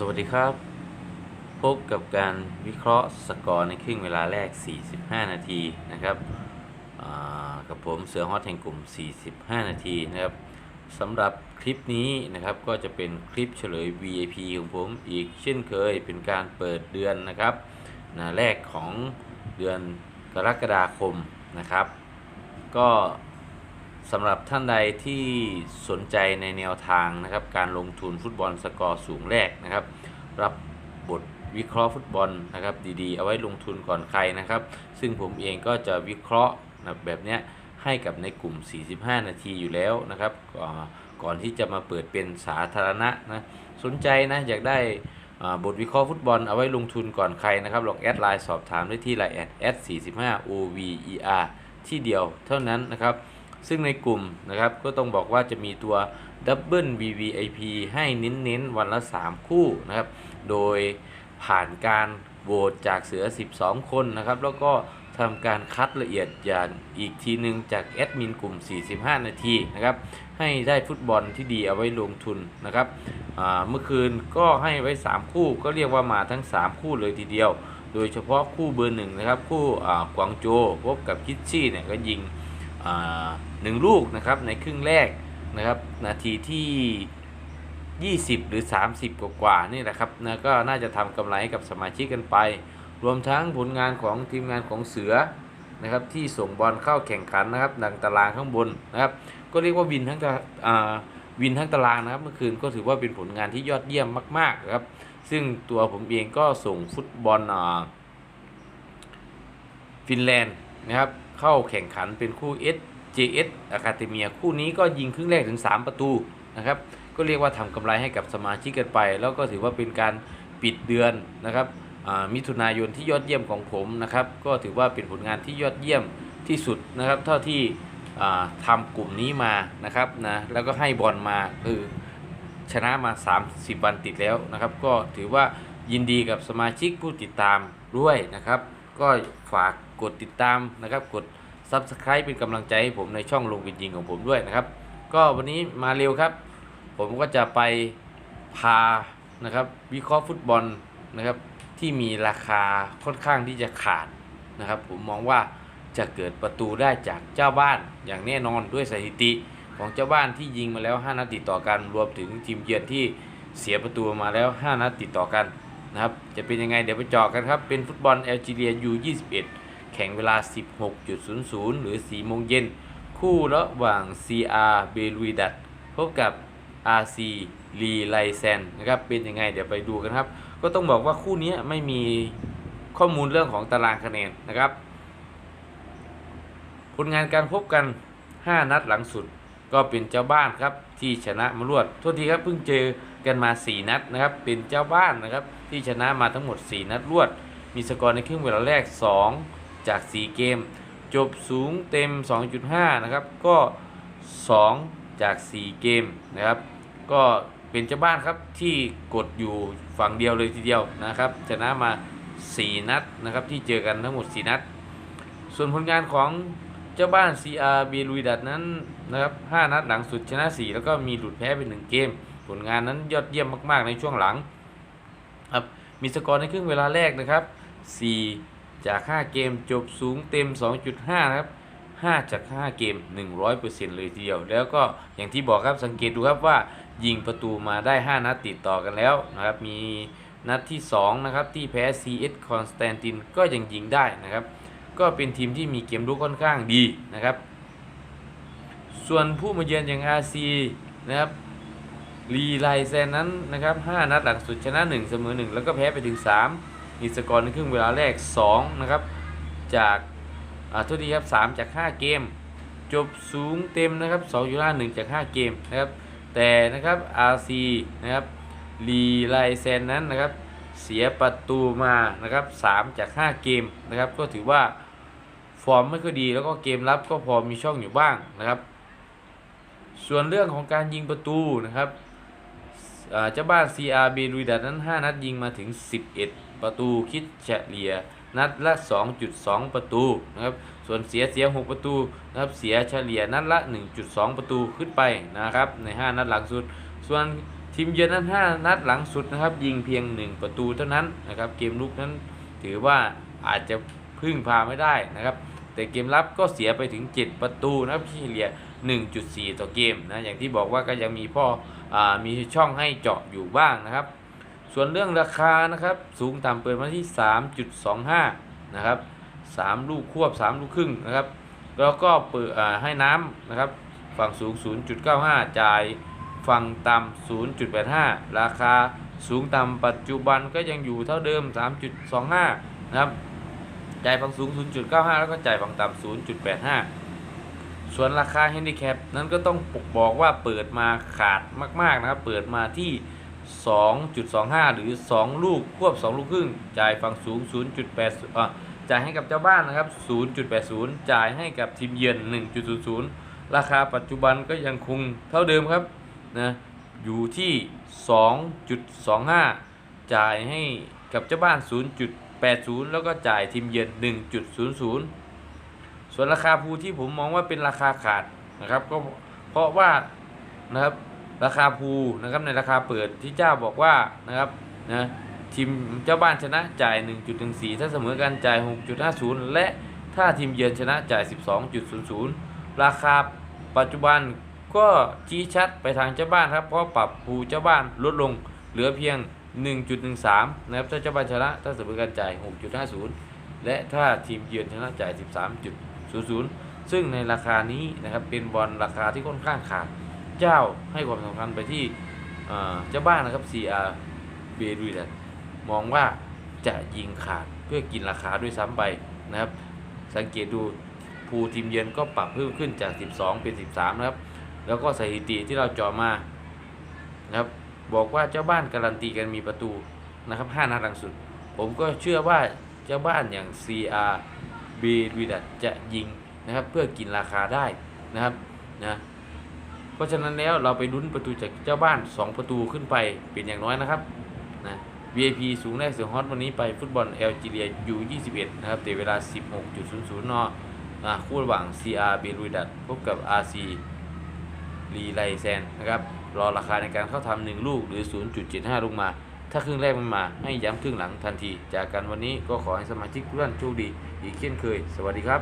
สวัสดีครับ พบกับการวิเคราะห์สกอร์ในครึ่งเวลาแรก 45 นาทีนะครับกับผมเสือฮอตแห่งกลุ่ม 45 นาทีนะครับสำหรับคลิปนี้นะครับก็จะเป็นคลิปเฉลย VIP ของผมอีกเช่นเคยเป็นการเปิดเดือนนะครับนะแรกของเดือนกรกฎาคมนะครับ ก็ สำหรับท่านใดที่สนใจในแนวทางนะครับการลงทุนฟุตบอลสกอร์สูงแรกนะครับ รับบทวิเคราะห์ฟุตบอลนะครับ ดีๆ เอาไว้ลงทุนก่อนใครนะครับ ซึ่งผมเองก็จะวิเคราะห์แบบเนี้ยให้กับในกลุ่ม 45 นาทีอยู่แล้วนะครับ ก่อนที่จะมาเปิดเป็นสาธารณะนะสนใจนะอยากได้บทวิเคราะห์ฟุตบอลเอาไว้ลงทุนก่อนใครนะครับลองแอดไลน์สอบถามได้ที่ไลน์แอดแอด45 over ที่เดียวเท่านั้นนะครับ ซึ่งในกลุ่มนะครับก็ต้องบอกว่าจะมีตัวดับเบิล VVIP ให้เน้นๆ วันละ 3 คู่นะครับ โดยผ่านการโหวตจากเสือ 12 คนนะครับ แล้วก็ทำการคัดละเอียดอย่างอีกทีหนึ่งจากแอดมินกลุ่ม 45 นาทีนะครับ ให้ได้ฟุตบอลที่ดีเอาไว้ลงทุนนะครับ เมื่อคืนก็ให้ไว้ 3 คู่ก็เรียกว่ามาทั้ง 3 คู่เลยทีเดียว โดยเฉพาะคู่เบอร์หนึ่งนะครับ คู่อ่ากวางโจพบกับคิดชี่เนี่ยก็ยิง อ่าหนึ่งลูกนะครับในครึ่งแรกนะครับนาทีที่ 20 หรือ 30 กว่ากว่านี่แหละครับนะก็น่าจะทำกำไรให้กับสมาชิกกันไป รวมทั้งผลงานของทีมงานของเสือนะครับที่ส่งบอลเข้าแข่งขันนะครับดังตารางข้างบนนะครับก็เรียกว่าวินทั้งตาอ่าวินทั้งตารางนะครับเมื่อคืนก็ถือว่าเป็นผลงานที่ยอดเยี่ยมมากๆครับซึ่งตัวผมเองก็ส่งฟุตบอลฟินแลนด์นะครับเข้าแข่งขันเป็นคู่ SJS อะ คาเ e เมียคู่นี้ก็ยิงครึ่งแรกถึง 3 ประตูนะครับ ก็เรียกว่าทำกำไรให้กับสมาชิกกันไป แล้วก็ถือว่าเป็นการปิดเดือนนะครับมิถุนายนที่ยอดเยี่ยมของผมนะครับ ก็ถือว่าเป็นผลงานที่ยอดเยี่ยมที่สุดนะครับ เท่าที่ทำกลุ่มนี้มานะครับนะแล้วก็ให้บอลมาคือชนะมา 30 วันติดแล้วนะครับ ก็ถือว่ายินดีกับสมาชิกผู้ติดตามด้วยนะครับ ก็ฝากกดติดตามนะครับกด Subscribe เป็นกำลังใจให้ผมในช่องลงกินยิงของผมด้วยนะครับ ก็วันนี้มาเร็วครับ ผมก็จะไปพานะครับวิเคราะห์ฟุตบอลนะครับที่มีราคาค่อนข้างที่จะขาดนะครับ ผมมองว่าจะเกิดประตูได้จากเจ้าบ้านอย่างแน่นอนด้วยสถิติของเจ้าบ้านที่ยิงมาแล้ว 5 นัดติดต่อกันรวมถึงทีมเยือนที่เสียประตูมาแล้ว 5 นัดติดต่อกันนะครับ จะเป็นยังไงเดี๋ยวไปเจาะกันครับ เป็นฟุตบอลแอลจีเรีย U21 ข่งเวลา 16.00 หรือ 4 โมงเย็น คู่ระหว่าง CR เบลูดัดพบกับ RC ลีไลแซนนะครับเป็นยังไงเดี๋ยวไปดูกันครับ ก็ต้องบอกว่าคู่นี้ไม่มีข้อมูลเรื่องของตารางคะแนนนะครับ ผลงานการพบกัน 5 นัดหลังสุด ก็เป็นเจ้าบ้านครับที่ชนะมารวดโทษทีครับเพิ่งเจอกันมา 4 นัดนะครับ เป็นเจ้าบ้านนะครับที่ชนะมาทั้งหมด 4 นัดรวด มีสกอร์ในครึ่งเวลาแรก 2 จาก 4 เกม จบสูงเต็ม 2.5 นะครับ ก็ 2 จาก 4 เกมนะครับ ก็เป็นเจ้าบ้านครับที่กดอยู่ฝั่งเดียวเลยทีเดียวนะครับชนะมา 4 นัดนะครับที่เจอกันทั้งหมด 4 นัด ส่วนผลงานของเจ้าบ้าน CR เบลูดัดนั้นนะครับ 5 นัดหลังสุดชนะ 4 แล้วก็มีหลุดแพ้ไป 1 เกม ผลงานนั้นยอดเยี่ยมมาก ๆ ในช่วงหลังครับมีสกอร์ในครึ่งเวลาแรกนะครับ 4 จาก 5 เกมจบสูงเต็ม 2.5 นะครับ 5 จาก 5 เกม 100%เลยทีเดียว แล้วก็อย่างที่บอกครับสังเกตดูครับว่ายิงประตูมาได้ 5 นัดติดต่อกันแล้วนะครับ มีนัดที่ 2 นะครับ ที่แพ้ CS คอนสแตนตินก็ยังยิงได้นะครับ ก็เป็นทีมที่มีเกมรุกค่อนข้างดีนะครับ ส่วนผู้มาเยือนอย่าง RC นะครับลีไลแซนนั้นนะครับ 5 นัดหลังสุดชนะ 1 เสมอ 1 แล้วก็แพ้ไปถึง 3 มีสกอร์ในครึ่งเวลาแรก 2 นะครับ จากอ่าโทษทีครับ 3 จาก 5 เกม จบสูงเต็มนะครับ2อยู่ล่า1จาก 5 เกมนะครับ แต่นะครับ RC นะครับลีไลแซนนั้นนะครับ เสียประตูมานะครับ3จาก 5 เกมนะครับ ก็ถือว่าฟอร์มไม่ค่อยดีแล้วก็เกมรับก็พอมีช่องอยู่บ้างนะครับ ส่วนเรื่องของการยิงประตูนะครับ เจ้าบ้าน CR เบลูดัดนั้น 5 นัดยิงมาถึง 11 ประตูคิดเฉลี่ยนัดละ 2.2 ประตูนะครับ ส่วนเสียเสีย 6 ประตูนะครับ เสียเฉลี่ยนัดละ 1.2 ประตูขึ้นไปนะครับ ใน 5 นัดหลังสุด ส่วนทีมเยือนนั้น 5 นัดหลังสุดนะครับ ยิงเพียง 1 ประตูเท่านั้นนะครับ เกมลุกนั้นถือว่าอาจจะพึ่งพาไม่ได้นะครับ แต่เกมรับก็เสียไปถึง 7 ประตูนะครับเฉลี่ย 1.4 ต่อเกมนะ อย่างที่บอกว่าก็ยังมีพ่อ มีช่องให้เจาะอยู่บ้างนะครับ ส่วนเรื่องราคานะครับ สูงต่ำเปิดมาที่ 3.25 นะครับ3ลูกควบ 3 ลูกครึ่งนะครับ แล้วก็เปิดให้น้ำนะครับ ฝั่งสูง 0.95 จ่ายฝั่งต่ำ0.85 ราคาสูงต่ำปัจจุบันก็ยังอยู่เท่าเดิม 3.25 นะครับ จ่ายฝั่งสูง 0.95 แล้วก็จ่ายฝั่งต่ำ0.85 ส่วนราคา h a n d i c a p นั้นก็ต้องบอกว่าเปิดมาขาดมาก ๆ นะครับ เปิดมาที่ 2.25 หรือ 2 ลูกควบ 2 ลูกครึ่ง จ่ายฝั่งสูง 0.80อ่าจ่ายให้กับเจ้าบ้านนะครับ 0.80 จ่ายให้กับทีมเยือน 1.00 ราคาปัจจุบันก็ยังคงเท่าเดิมครับนะอยู่ที่ 2.25 จ่ายให้กับเจ้าบ้าน 0.80 แล้วก็จ่ายทีมเยือน 1.00 ส่วนราคาภูที่ผมมองว่าเป็นราคาขาดนะครับ ก็เพราะว่านะครับราคาภูนะครับในราคาเปิดที่เจ้าบอกว่านะครับนะทีมเจ้าบ้านชนะจ่าย 1.14 ถ้าเสมอกันจ่าย 6.50 และถ้าทีมเยือนชนะจ่าย 12.00 ราคาปัจจุบันก็ชี้ชัดไปทางเจ้าบ้านครับ เพราะปรับภูเจ้าบ้านลดลงเหลือเพียง 1.13 นะครับถ้าเจ้าบ้านชนะ ถ้าเสมอกันจ่าย 6.50 และถ้าทีมเยือนชนะจ่าย 0.00 ซึ่งในราคานี้นะครับเป็นบอลราคาที่ค่อนข้างขาด เจ้าให้ความสำคัญไปที่เจ้าบ้านนะครับ CR เบรูดมองว่าจะยิงขาดเพื่อกินราคาด้วยซ้ำไปนะครับ สังเกตดูภูทีมเยือนก็ปรับเพิ่มขึ้นจาก 12 เป็น 13 นะครับ แล้วก็สถิติที่เราจาะมานะครับบอกว่าเจ้าบ้านการันตีกันมีประตูนะครับ 5 นัดหลังสุด ผมก็เชื่อว่าเจ้าบ้านอย่าง CR เบรูดันจะยิงนะครับเพื่อกินราคาได้นะครับนะเพราะฉะนั้นแล้วเราไปลุ้นประตูจากเจ้าบ้าน 2 ประตูขึ้นไปเป็นอย่างน้อยนะครับนะ VIP สูงแรกเสือฮอตวันนี้ไปฟุตบอลแอลจีเรียยู21นะครับเตะเวลา 16.00นอ่าคู่ระหว่าง CR เบรูดัดพบกับ RC ลีไลแซนนะครับรอราคาในการเข้าทำหนึ่งลูกหรือ 0.75 ลงมา ถ้าครึ่งแรกมันมาให้ย้ำครึ่งหลังทันที จากกันวันนี้ก็ขอให้สมาชิกทุกท่านโชคดี อีกเช่นเคย สวัสดีครับ